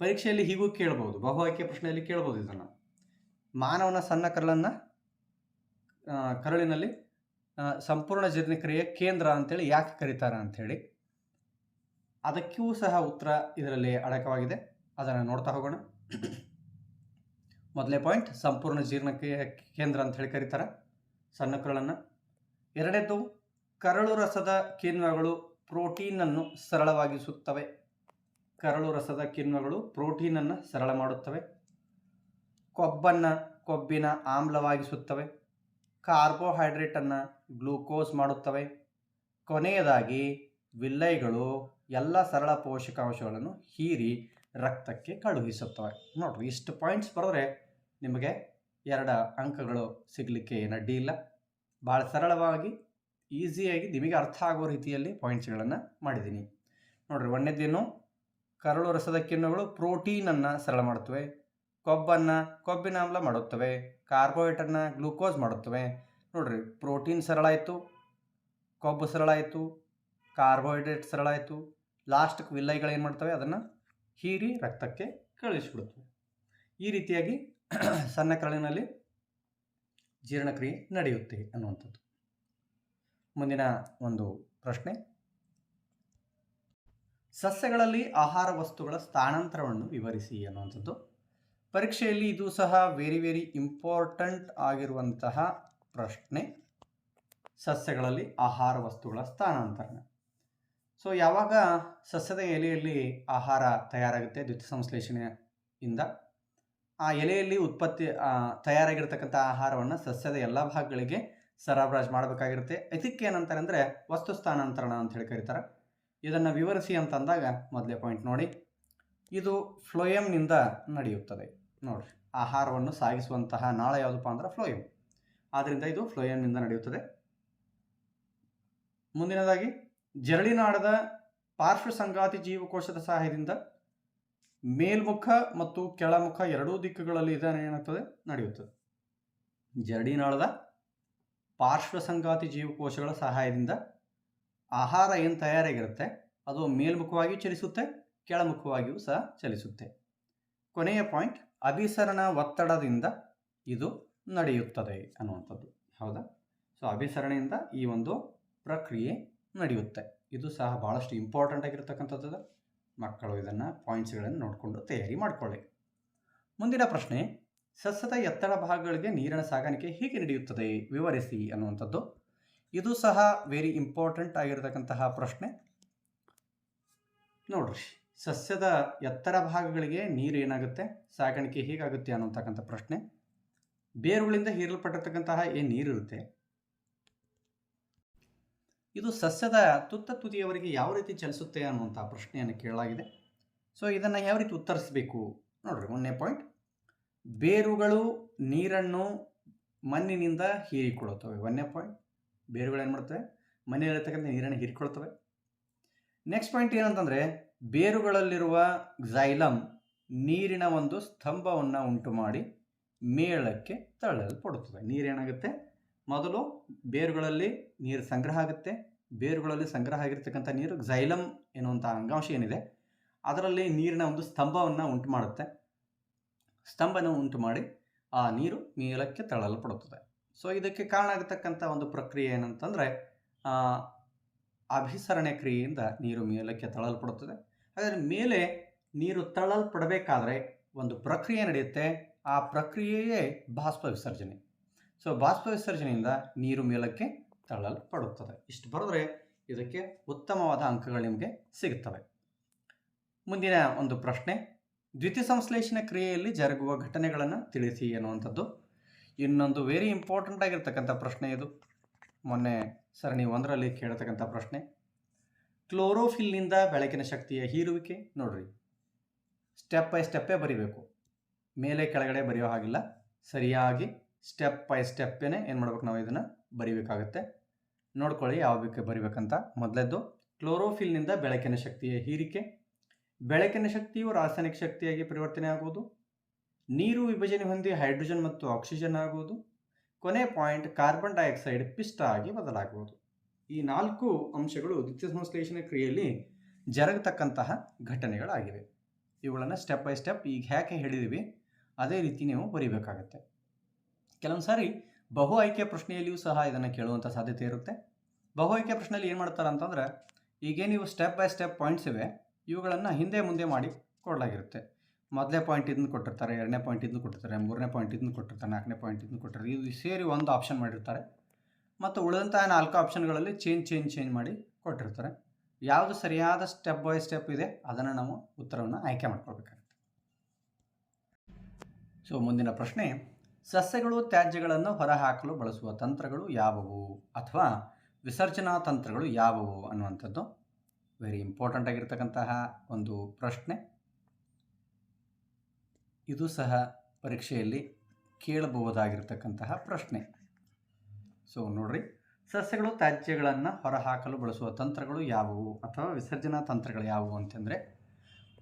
ಪರೀಕ್ಷೆಯಲ್ಲಿ ಹೀಗೂ ಕೇಳ್ಬೋದು, ಬಹು ಆಯ್ಕೆ ಪ್ರಶ್ನೆಯಲ್ಲಿ ಕೇಳ್ಬೋದು ಇದನ್ನು. ಮಾನವನ ಸಣ್ಣ ಕರಳನ್ನು ಕರಳಿನಲ್ಲಿ ಸಂಪೂರ್ಣ ಜೀರ್ಣಕ್ರಿಯೆಯ ಕೇಂದ್ರ ಅಂತೇಳಿ ಯಾಕೆ ಕರೀತಾರೆ ಅಂಥೇಳಿ ಅದಕ್ಕೂ ಸಹ ಉತ್ತರ ಇದರಲ್ಲಿ ಅಡಕವಾಗಿದೆ. ಅದನ್ನು ನೋಡ್ತಾ ಹೋಗೋಣ. ಮೊದಲೇ ಪಾಯಿಂಟ್ ಸಂಪೂರ್ಣ ಜೀರ್ಣಕ್ರಿಯೆ ಕೇಂದ್ರ ಅಂತ ಹೇಳಿ ಕರೀತಾರೆ. ಸಣ್ಣ ಕರಳನ್ನು. ಎರಡನೇದು ಕರಳು ರಸದ ಕಿಣ್ವಗಳು ಪ್ರೋಟೀನನ್ನು ಸರಳವಾಗಿಸುತ್ತವೆ. ಕರಳು ರಸದ ಕಿಣ್ವಗಳು ಪ್ರೋಟೀನನ್ನು ಸರಳ ಮಾಡುತ್ತವೆ. ಕೊಬ್ಬನ್ನು ಕೊಬ್ಬಿನ ಆಮ್ಲವಾಗಿಸುತ್ತವೆ. ಕಾರ್ಬೋಹೈಡ್ರೇಟನ್ನು ಗ್ಲೂಕೋಸ್ ಮಾಡುತ್ತವೆ. ಕೊನೆಯದಾಗಿ ವಿಲ್ಲೈಗಳು ಎಲ್ಲ ಸರಳ ಪೋಷಕಾಂಶಗಳನ್ನು ಹೀರಿ ರಕ್ತಕ್ಕೆ ಕಳುಹಿಸುತ್ತವೆ. ನೋಡ್ರಿ ಇಷ್ಟು ಪಾಯಿಂಟ್ಸ್ ಬರೆದ್ರೆ ನಿಮಗೆ ಎರಡು ಅಂಕಗಳು ಸಿಗಲಿಕ್ಕೆ ಏನು ಅಡ್ಡಿ ಇಲ್ಲ. ಭಾಳ ಸರಳವಾಗಿ, ಈಸಿಯಾಗಿ ನಿಮಗೆ ಅರ್ಥ ಆಗೋ ರೀತಿಯಲ್ಲಿ ಪಾಯಿಂಟ್ಸ್ಗಳನ್ನು ಮಾಡಿದ್ದೀನಿ. ನೋಡ್ರಿ ಒಂದನೇದೇನು ಕರಳು ರಸದ ಕಿಣ್ಣುಗಳು ಪ್ರೋಟೀನನ್ನು ಸರಳ ಮಾಡುತ್ತವೆ. ಕೊಬ್ಬನ್ನು ಕೊಬ್ಬಿನ ಆಮ್ಲ ಮಾಡುತ್ತವೆ. ಕಾರ್ಬೋಹೈಡ್ರೇಟನ್ನು ಗ್ಲೂಕೋಸ್ ಮಾಡುತ್ತವೆ. ನೋಡಿರಿ, ಪ್ರೋಟೀನ್ ಸರಳ ಆಯಿತು, ಕೊಬ್ಬು ಸರಳ ಆಯಿತು, ಕಾರ್ಬೋಹೈಡ್ರೇಟ್ ಸರಳ ಆಯಿತು. ವಿಲ್ಲೈಗಳು ಏನು ಮಾಡ್ತವೆ? ಅದನ್ನು ಹೀರಿ ರಕ್ತಕ್ಕೆ ಕಳುಹಿಸಿಬಿಡುತ್ತವೆ. ಈ ರೀತಿಯಾಗಿ ಸಣ್ಣ ಕರಳಿನಲ್ಲಿ ಜೀರ್ಣಕ್ರಿಯೆ ನಡೆಯುತ್ತೆ ಅನ್ನುವಂಥದ್ದು. ಮುಂದಿನ ಒಂದು ಪ್ರಶ್ನೆ. ಸಸ್ಯಗಳಲ್ಲಿ ಆಹಾರ ವಸ್ತುಗಳ ಸ್ಥಾನಾಂತರವನ್ನು ವಿವರಿಸಿ ಅನ್ನುವಂಥದ್ದು. ಪರೀಕ್ಷೆಯಲ್ಲಿ ಇದು ಸಹ ವೆರಿ ವೆರಿ ಇಂಪಾರ್ಟೆಂಟ್ ಆಗಿರುವಂತಹ ಪ್ರಶ್ನೆ. ಸಸ್ಯಗಳಲ್ಲಿ ಆಹಾರ ವಸ್ತುಗಳ ಸ್ಥಾನಾಂತರಣ. ಸೊ ಯಾವಾಗ ಸಸ್ಯದ ಎಲೆಯಲ್ಲಿ ಆಹಾರ ತಯಾರಾಗುತ್ತೆ? ದ್ಯುತಿ ಸಂಶ್ಲೇಷಣೆಯಿಂದ. ಆ ಎಲೆಯಲ್ಲಿ ಉತ್ಪತ್ತಿ ತಯಾರಾಗಿರ್ತಕ್ಕಂಥ ಆಹಾರವನ್ನು ಸಸ್ಯದ ಎಲ್ಲ ಭಾಗಗಳಿಗೆ ಸರಬರಾಜು ಮಾಡಬೇಕಾಗಿರುತ್ತೆ. ಇದಕ್ಕೆ ಏನಂತಾರೆ ಅಂದರೆ ವಸ್ತು ಸ್ಥಾನಾಂತರಣ ಅಂತ ಹೇಳಿ ಕರೀತಾರೆ. ಇದನ್ನು ವಿವರಿಸಿ ಅಂತಂದಾಗ ಮೊದಲೇ ಪಾಯಿಂಟ್ ನೋಡಿ. ಇದು ಫ್ಲೋಯಮ್ನಿಂದ ನಡೆಯುತ್ತದೆ. ನೋಡಿರಿ, ಆಹಾರವನ್ನು ಸಾಗಿಸುವಂತಹ ನಾಳ ಯಾವುದಪ್ಪ ಅಂದ್ರೆ ಫ್ಲೋಯಮ್ ಆದ್ದರಿಂದ ಇದು ಫ್ಲೋಯಮ್ನಿಂದ ನಡೆಯುತ್ತದೆ. ಮುಂದಿನದಾಗಿ ಜರಳಿನಾಡದ ಪಾರ್ಶ್ವ ಸಂಗಾತಿ ಜೀವಕೋಶದ ಸಹಾಯದಿಂದ ಮೇಲ್ಮುಖ ಮತ್ತು ಕೆಳಮುಖ ಎರಡೂ ದಿಕ್ಕುಗಳಲ್ಲಿ ಏನಾಗ್ತದೆ? ನಡೆಯುತ್ತದೆ. ಜರಡಿನಾಳದ ಪಾರ್ಶ್ವ ಸಂಗಾತಿ ಜೀವಕೋಶಗಳ ಸಹಾಯದಿಂದ ಆಹಾರ ಏನು ತಯಾರಾಗಿರುತ್ತೆ? ಅದು ಮೇಲ್ಮುಖವಾಗಿ ಚಲಿಸುತ್ತೆ, ಕೆಳಮುಖವಾಗಿಯೂ ಸಹ ಚಲಿಸುತ್ತೆ. ಕೊನೆಯ ಪಾಯಿಂಟ್, ಅಭಿಸರಣ ಒತ್ತಡದಿಂದ ಇದು ನಡೆಯುತ್ತದೆ ಅನ್ನುವಂಥದ್ದು. ಹೌದಾ? ಸೊ ಅಭಿಸರಣೆಯಿಂದ ಈ ಒಂದು ಪ್ರಕ್ರಿಯೆ ನಡೆಯುತ್ತೆ. ಇದು ಸಹ ಭಾಳಷ್ಟು ಇಂಪಾರ್ಟೆಂಟ್ ಆಗಿರ್ತಕ್ಕಂಥದ್ದು. ಮಕ್ಕಳು ಇದನ್ನು ಪಾಯಿಂಟ್ಸ್ಗಳನ್ನು ನೋಡಿಕೊಂಡು ತಯಾರಿ ಮಾಡಿಕೊಳ್ಳಿ. ಮುಂದಿನ ಪ್ರಶ್ನೆ, ಸಸ್ಯದ ಎತ್ತರ ಭಾಗಗಳಿಗೆ ನೀರಿನ ಸಾಗಾಣಿಕೆ ಹೇಗೆ ನಡೆಯುತ್ತದೆ? ವಿವರಿಸಿ ಅನ್ನುವಂಥದ್ದು. ಇದು ಸಹ ವೆರಿ ಇಂಪಾರ್ಟೆಂಟ್ ಆಗಿರತಕ್ಕಂತಹ ಪ್ರಶ್ನೆ. ನೋಡ್ರಿ, ಸಸ್ಯದ ಎತ್ತರ ಭಾಗಗಳಿಗೆ ನೀರು ಏನಾಗುತ್ತೆ? ಸಾಗಾಣಿಕೆ ಹೇಗಾಗುತ್ತೆ ಅನ್ನುವಂಥಕ್ಕಂಥ ಪ್ರಶ್ನೆ. ಬೇರುಗಳಿಂದ ಹೀರಲ್ಪಟ್ಟಿರ್ತಕ್ಕಂತಹ ಏನು ನೀರಿರುತ್ತೆ? ಇದು ಸಸ್ಯದ ತುತ್ತ ತುದಿಯವರೆಗೆ ಯಾವ ರೀತಿ ಚಲಿಸುತ್ತೆ ಅನ್ನುವಂಥ ಪ್ರಶ್ನೆಯನ್ನು ಕೇಳಲಾಗಿದೆ. ಸೊ ಇದನ್ನು ಯಾವ ರೀತಿ ಉತ್ತರಿಸಬೇಕು? ನೋಡ್ರಿ ಒಂದನೇ ಪಾಯಿಂಟ್ ಬೇರುಗಳು ನೀರನ್ನು ಮಣ್ಣಿನಿಂದ ಹೀರಿಕೊಳ್ಳುತ್ತವೆ. ಒಂದನೇ ಪಾಯಿಂಟ್ ಬೇರುಗಳು ಏನು ಮಾಡ್ತವೆ ಮನೆಯಲ್ಲಿರ್ತಕ್ಕಂಥ ನೀರನ್ನು ಹೀರಿಕೊಳ್ತವೆ ನೆಕ್ಸ್ಟ್ ಪಾಯಿಂಟ್ ಏನಂತಂದರೆ, ಬೇರುಗಳಲ್ಲಿರುವ ಝೈಲಮ್ ನೀರಿನ ಒಂದು ಸ್ತಂಭವನ್ನು ಉಂಟು ಮಾಡಿ ಮೇಳಕ್ಕೆ ತಳ್ಳಲ್ಪಡುತ್ತದೆ. ನೀರೇನಾಗುತ್ತೆ ಮೊದಲು ಬೇರುಗಳಲ್ಲಿ ನೀರು ಸಂಗ್ರಹ ಆಗುತ್ತೆ. ಬೇರುಗಳಲ್ಲಿ ಸಂಗ್ರಹ ಆಗಿರ್ತಕ್ಕಂಥ ನೀರು ಝೈಲಮ್ ಎನ್ನುವಂಥ ಅಂಗಾಂಶ ಏನಿದೆ, ಅದರಲ್ಲಿ ನೀರಿನ ಒಂದು ಸ್ತಂಭವನ್ನು ಉಂಟು ಮಾಡುತ್ತೆ. ಸ್ತಂಭನ ಉಂಟು ಮಾಡಿ ಆ ನೀರು ಮೇಲಕ್ಕೆ ತಳ್ಳಲ್ಪಡುತ್ತದೆ. ಸೊ ಇದಕ್ಕೆ ಕಾರಣ ಆಗತಕ್ಕಂಥ ಒಂದು ಪ್ರಕ್ರಿಯೆ ಏನಂತಂದರೆ ಅಭಿಸರಣೆ ಕ್ರಿಯೆಯಿಂದ ನೀರು ಮೇಲಕ್ಕೆ ತಳ್ಳಲ್ಪಡುತ್ತದೆ. ಅದರ ಮೇಲೆ ನೀರು ತಳ್ಳಲ್ಪಡಬೇಕಾದ್ರೆ ಒಂದು ಪ್ರಕ್ರಿಯೆ ನಡೆಯುತ್ತೆ. ಆ ಪ್ರಕ್ರಿಯೆಯೇ ಬಾಷ್ಪ ವಿಸರ್ಜನೆ. ಸೊ ಬಾಷ್ಪ ವಿಸರ್ಜನೆಯಿಂದ ನೀರು ಮೇಲಕ್ಕೆ ತಳ್ಳಲ್ಪಡುತ್ತದೆ. ಇಷ್ಟು ಬರೆದ್ರೆ ಇದಕ್ಕೆ ಉತ್ತಮವಾದ ಅಂಕಗಳು ನಿಮಗೆ ಸಿಗುತ್ತವೆ. ಮುಂದಿನ ಒಂದು ಪ್ರಶ್ನೆ, ದ್ವಿತೀಯ ಸಂಶ್ಲೇಷಣೆ ಕ್ರಿಯೆಯಲ್ಲಿ ಜರುಗುವ ಘಟನೆಗಳನ್ನು ತಿಳಿಸಿ ಅನ್ನುವಂಥದ್ದು ಇನ್ನೊಂದು ವೆರಿ ಇಂಪಾರ್ಟೆಂಟ್ ಆಗಿರ್ತಕ್ಕಂಥ ಪ್ರಶ್ನೆ ಇದು. ಮೊನ್ನೆ ಸರಣಿ ಒಂದರಲ್ಲಿ ಕೇಳತಕ್ಕಂಥ ಪ್ರಶ್ನೆ, ಕ್ಲೋರೋಫಿಲ್ನಿಂದ ಬೆಳಕಿನ ಶಕ್ತಿಯ ಹೀರುವಿಕೆ ನೋಡ್ರಿ. ಸ್ಟೆಪ್ ಬೈ ಸ್ಟೆಪ್ಪೇ ಬರಿಬೇಕು. ಮೇಲೆ ಕೆಳಗಡೆ ಬರೆಯೋ ಹಾಗಿಲ್ಲ. ಸರಿಯಾಗಿ ಸ್ಟೆಪ್ ಬೈ ಸ್ಟೆಪ್ಪೇ ಏನು ಮಾಡ್ಬೇಕು ನಾವು ಇದನ್ನು ಬರಿಬೇಕಾಗುತ್ತೆ. ನೋಡ್ಕೊಳ್ಳಿ ಯಾವ ಬೇಕು ಬರಿಬೇಕಂತ. ಮೊದಲದ್ದು ಕ್ಲೋರೋಫಿಲ್ನಿಂದ ಬೆಳಕಿನ ಶಕ್ತಿಯ ಹೀರಿಕೆ. ಬೆಳಕಿನ ಶಕ್ತಿಯು ರಾಸಾಯನಿಕ ಶಕ್ತಿಯಾಗಿ ಪರಿವರ್ತನೆ ಆಗುವುದು. ನೀರು ವಿಭಜನೆ ಹೊಂದಿ ಹೈಡ್ರೋಜನ್ ಮತ್ತು ಆಕ್ಸಿಜನ್ ಆಗುವುದು. ಕೊನೆ ಪಾಯಿಂಟ್ ಕಾರ್ಬನ್ ಡೈಆಕ್ಸೈಡ್ ಪಿಷ್ಟ ಆಗಿ ಬದಲಾಗುವುದು. ಈ ನಾಲ್ಕು ಅಂಶಗಳು ದ್ವಿತೀಯ ಸಂಶ್ಲೇಷಣೆ ಕ್ರಿಯೆಯಲ್ಲಿ ಜರಗತಕ್ಕಂತಹ ಘಟನೆಗಳಾಗಿವೆ. ಇವುಗಳನ್ನು ಸ್ಟೆಪ್ ಬೈ ಸ್ಟೆಪ್ ಈಗ ಹೇಗೆ ಹೇಳಿದ್ದೀವಿ ಅದೇ ರೀತಿ ನೀವು ಬರೀಬೇಕಾಗತ್ತೆ. ಕೆಲವೊಂದು ಸಾರಿ ಬಹು ಆಯ್ಕೆ ಪ್ರಶ್ನೆಯಲ್ಲಿಯೂ ಸಹ ಇದನ್ನು ಕೇಳುವಂಥ ಸಾಧ್ಯತೆ ಇರುತ್ತೆ. ಬಹು ಆಯ್ಕೆ ಪ್ರಶ್ನೆಯಲ್ಲಿ ಏನು ಮಾಡ್ತಾರೆ ಅಂತಂದರೆ ಈಗ ನೀವು ಸ್ಟೆಪ್ ಬೈ ಸ್ಟೆಪ್ ಪಾಯಿಂಟ್ಸ್ ಇವೆ, ಇವುಗಳನ್ನು ಹಿಂದೆ ಮುಂದೆ ಮಾಡಿ ಕೊಡಲಾಗಿರುತ್ತೆ. ಮೊದಲೇ ಪಾಯಿಂಟ್ ಇದನ್ನು ಕೊಟ್ಟಿರ್ತಾರೆ, ಎರಡನೇ ಪಾಯಿಂಟ್ ಇದನ್ನು ಕೊಟ್ಟಿರ್ತಾರೆ, ಮೂರನೇ ಪಾಯಿಂಟ್ ಇದನ್ನು ಕೊಟ್ಟಿರ್ತಾರೆ, ನಾಲ್ಕನೇ ಪಾಯಿಂಟ್ ಇದನ್ನು ಕೊಟ್ಟಿರ್ತಾರೆ, ಇದು ಸೇರಿ ಒಂದು ಆಪ್ಷನ್ ಮಾಡಿರ್ತಾರೆ. ಮತ್ತು ಉಳಿದಂತಹ ನಾಲ್ಕು ಆಪ್ಷನ್ಗಳಲ್ಲಿ ಚೇಂಜ್ ಚೇಂಜ್ ಚೇಂಜ್ ಮಾಡಿ ಕೊಟ್ಟಿರ್ತಾರೆ. ಯಾವುದು ಸರಿಯಾದ ಸ್ಟೆಪ್ ಬೈ ಸ್ಟೆಪ್ ಇದೆ, ಅದನ್ನು ನಾವು ಉತ್ತರವನ್ನು ಆಯ್ಕೆ ಮಾಡ್ಕೊಳ್ಬೇಕಾಗುತ್ತೆ. ಸೊ ಮುಂದಿನ ಪ್ರಶ್ನೆ ಸಸ್ಯಗಳು ತ್ಯಾಜ್ಯಗಳನ್ನು ಹೊರಹಾಕಲು ಬಳಸುವ ತಂತ್ರಗಳು ಯಾವುವು? ಅಥವಾ ವಿಸರ್ಜನಾ ತಂತ್ರಗಳು ಯಾವುವು? ಅನ್ನುವಂಥದ್ದು ವೆರಿ ಇಂಪಾರ್ಟೆಂಟ್ ಆಗಿರ್ತಕ್ಕಂತಹ ಒಂದು ಪ್ರಶ್ನೆ. ಇದು ಸಹ ಪರೀಕ್ಷೆಯಲ್ಲಿ ಕೇಳಬಹುದಾಗಿರ್ತಕ್ಕಂತಹ ಪ್ರಶ್ನೆ. ಸೊ ನೋಡ್ರಿ. ಸಸ್ಯಗಳು ತ್ಯಾಜ್ಯಗಳನ್ನು ಹೊರಹಾಕಲು ಬಳಸುವ ತಂತ್ರಗಳು ಯಾವುವು? ಅಥವಾ ವಿಸರ್ಜನಾ ತಂತ್ರಗಳು ಯಾವುವು ಅಂತಂದರೆ,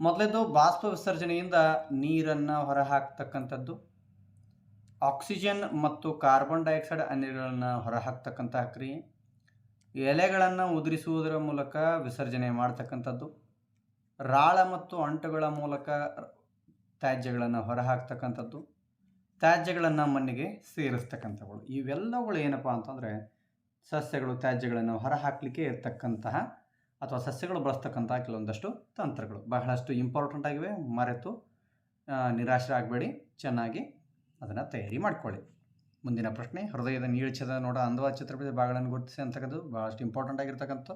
ಮೊದಲೇದು ಬಾಷ್ಪ ವಿಸರ್ಜನೆಯಿಂದ ನೀರನ್ನು ಹೊರಹಾಕ್ತಕ್ಕಂಥದ್ದು. ಆಕ್ಸಿಜನ್ ಮತ್ತು ಕಾರ್ಬನ್ ಡೈಆಕ್ಸೈಡ್ ಅನಿಲಗಳನ್ನು ಹೊರಹಾಕ್ತಕ್ಕಂತಹ ಕ್ರಿಯೆ. ಎಲೆಗಳನ್ನು ಉದುರಿಸುವುದರ ಮೂಲಕ ವಿಸರ್ಜನೆ ಮಾಡ್ತಕ್ಕಂಥದ್ದು. ರಾಳ ಮತ್ತು ಅಂಟುಗಳ ಮೂಲಕ ತ್ಯಾಜ್ಯಗಳನ್ನು ಹೊರಹಾಕ್ತಕ್ಕಂಥದ್ದು. ತ್ಯಾಜ್ಯಗಳನ್ನು ಮಣ್ಣಿಗೆ ಸೇರಿಸ್ತಕ್ಕಂಥವುಗಳು. ಇವೆಲ್ಲವುಗಳು ಏನಪ್ಪ ಅಂತಂದರೆ ಸಸ್ಯಗಳು ತ್ಯಾಜ್ಯಗಳನ್ನು ಹೊರಹಾಕಲಿಕ್ಕೆ ಇರ್ತಕ್ಕಂತಹ ಅಥವಾ ಸಸ್ಯಗಳು ಬಳಸ್ತಕ್ಕಂತಹ ಕೆಲವೊಂದಷ್ಟು ತಂತ್ರಗಳು. ಬಹಳಷ್ಟು ಇಂಪಾರ್ಟೆಂಟ್ ಆಗಿವೆ. ಮರೆತು ನಿರಾಶರಾಗಬೇಡಿ. ಚೆನ್ನಾಗಿ ಅದನ್ನು ತಯಾರಿ ಮಾಡಿಕೊಳ್ಳಿ. ಮುಂದಿನ ಪ್ರಶ್ನೆ, ಹೃದಯದ ನೀಳ್ಛದ ನೋಡ ಅಂದವಾದ ಚಿತ್ರಪತಿ ಭಾಗಗಳನ್ನು ಗುರುತಿಸಿ ಅಂತಕ್ಕಂಥದ್ದು ಭಾಳಷ್ಟು ಇಂಪಾರ್ಟೆಂಟ್ ಆಗಿರ್ತಕ್ಕಂಥ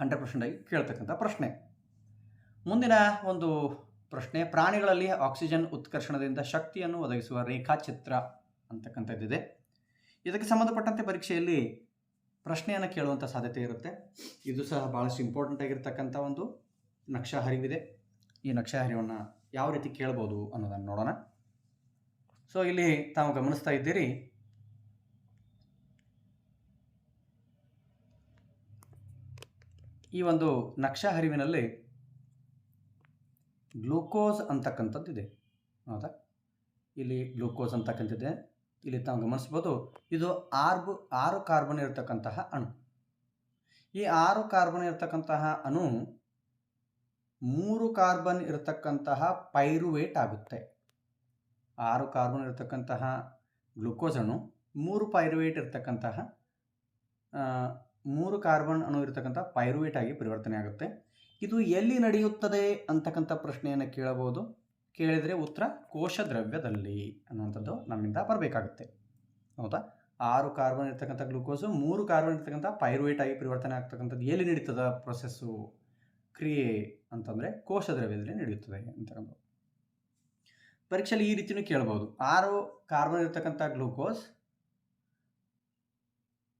ಹಂಡ್ರೆಡ್ ಪರ್ಸೆಂಟ್ ಆಗಿ ಕೇಳ್ತಕ್ಕಂಥ ಪ್ರಶ್ನೆ. ಮುಂದಿನ ಒಂದು ಪ್ರಶ್ನೆ, ಪ್ರಾಣಿಗಳಲ್ಲಿ ಆಕ್ಸಿಜನ್ ಉತ್ಕರ್ಷಣದಿಂದ ಶಕ್ತಿಯನ್ನು ಒದಗಿಸುವ ರೇಖಾಚಿತ್ರ ಅಂತಕ್ಕಂಥದ್ದಿದೆ. ಇದಕ್ಕೆ ಸಂಬಂಧಪಟ್ಟಂತೆ ಪರೀಕ್ಷೆಯಲ್ಲಿ ಪ್ರಶ್ನೆಯನ್ನು ಕೇಳುವಂಥ ಸಾಧ್ಯತೆ ಇರುತ್ತೆ. ಇದು ಸಹ ಭಾಳಷ್ಟು ಇಂಪಾರ್ಟೆಂಟ್ ಆಗಿರ್ತಕ್ಕಂಥ ಒಂದು ನಕ್ಷಾ ಹರಿವಿದೆ. ಈ ನಕ್ಷಾ ಹರಿವನ್ನು ಯಾವ ರೀತಿ ಕೇಳ್ಬೋದು ಅನ್ನೋದನ್ನು ನೋಡೋಣ. ಸೊ ಇಲ್ಲಿ ತಾವು ಗಮನಿಸ್ತಾ ಇದ್ದೀರಿ. ಈ ಒಂದು ನಕ್ಷ ಹರಿವಿನಲ್ಲಿ ಗ್ಲೂಕೋಸ್ ಅಂತಕ್ಕಂಥದ್ದಿದೆ. ಹೌದಾ? ಇಲ್ಲಿ ಗ್ಲೂಕೋಸ್ ಅಂತಕ್ಕಂಥದ್ದಿದೆ. ಇಲ್ಲಿ ತಾವು ಗಮನಿಸ್ಬೋದು, ಇದು ಆರ್ಬು, ಆರು ಕಾರ್ಬನ್ ಇರತಕ್ಕಂತಹ ಅಣು. ಈ ಆರು ಕಾರ್ಬನ್ ಇರತಕ್ಕಂತಹ ಅಣು ಮೂರು ಕಾರ್ಬನ್ ಇರತಕ್ಕಂತಹ ಪೈರುವೇಟ್ ಆಗುತ್ತೆ. ಆರು ಕಾರ್ಬನ್ ಇರತಕ್ಕಂತಹ ಗ್ಲುಕೋಸ್ ಅಣು, ಮೂರು ಪೈರುವೇಟ್ ಇರತಕ್ಕಂತಹ ಮೂರು ಕಾರ್ಬನ್ ಅಣು ಇರತಕ್ಕಂಥ ಪೈರುವೇಟ್ ಆಗಿ ಪರಿವರ್ತನೆ ಆಗುತ್ತೆ. ಇದು ಎಲ್ಲಿ ನಡೆಯುತ್ತದೆ ಅಂತಕ್ಕಂಥ ಪ್ರಶ್ನೆಯನ್ನು ಕೇಳಬಹುದು. ಕೇಳಿದರೆ ಉತ್ತರ ಕೋಶ ದ್ರವ್ಯದಲ್ಲಿ ಅನ್ನುವಂಥದ್ದು ನಮ್ಮಿಂದ ಬರಬೇಕಾಗುತ್ತೆ. ಹೌದಾ? ಆರು ಕಾರ್ಬನ್ ಇರ್ತಕ್ಕಂಥ ಗ್ಲುಕೋಸು, ಮೂರು ಕಾರ್ಬನ್ ಇರ್ತಕ್ಕಂಥ ಪೈರುವೇಟ್ ಆಗಿ ಪರಿವರ್ತನೆ ಆಗ್ತಕ್ಕಂಥದ್ದು ಎಲ್ಲಿ ನಡೀತದ ಪ್ರೊಸೆಸ್ಸು? ಕ್ರಿಯೆ ಅಂತಂದರೆ ಕೋಶ ದ್ರವ್ಯದಲ್ಲಿ ನಡೆಯುತ್ತದೆ ಅಂತಕ್ಕಂಥ ಪರೀಕ್ಷೆಯಲ್ಲಿ ಈ ರೀತಿಯೂ ಕೇಳಬಹುದು ಆರು ಕಾರ್ಬನ್ ಇರತಕ್ಕಂಥ ಗ್ಲೂಕೋಸ್